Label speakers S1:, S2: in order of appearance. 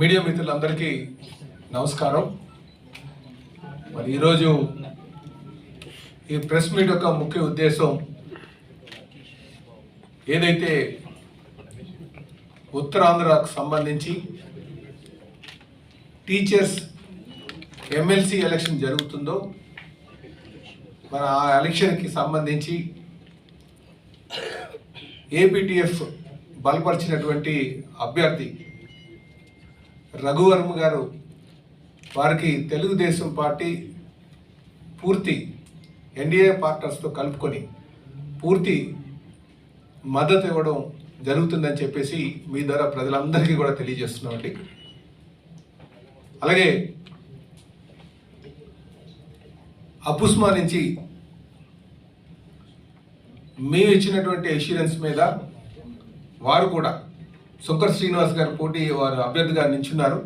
S1: Media మిత్రులందరికీ నమస్కారం. మరి ఈరోజు ఈ ప్రెస్ మీట్ యొక్క ముఖ్య ఉద్దేశం ఏదైతే ఉత్తరాంధ్రకు సంబంధించి టీచర్స్ ఎమ్మెల్సీ ఎలక్షన్ జరుగుతుందో మన ఆ ఎలక్షన్కి సంబంధించి ఏపీటీఎఫ్ బలపరిచినటువంటి అభ్యర్థి రఘువర్మ గారు వారికి తెలుగుదేశం పార్టీ పూర్తి ఎన్డీఏ పార్టర్స్తో కలుపుకొని పూర్తి మద్దతు ఇవ్వడం జరుగుతుందని చెప్పేసి మీ ద్వారా ప్రజలందరికీ కూడా తెలియజేస్తున్నామండి అలాగే అపుస్మా నుంచి మేము ఇచ్చినటువంటి ఇన్సూరెన్స్ మీద వారు కూడా శంకర్ శ్రీనివాస్ గారు పోటీ వారు అభ్యర్థిగా నించున్నారు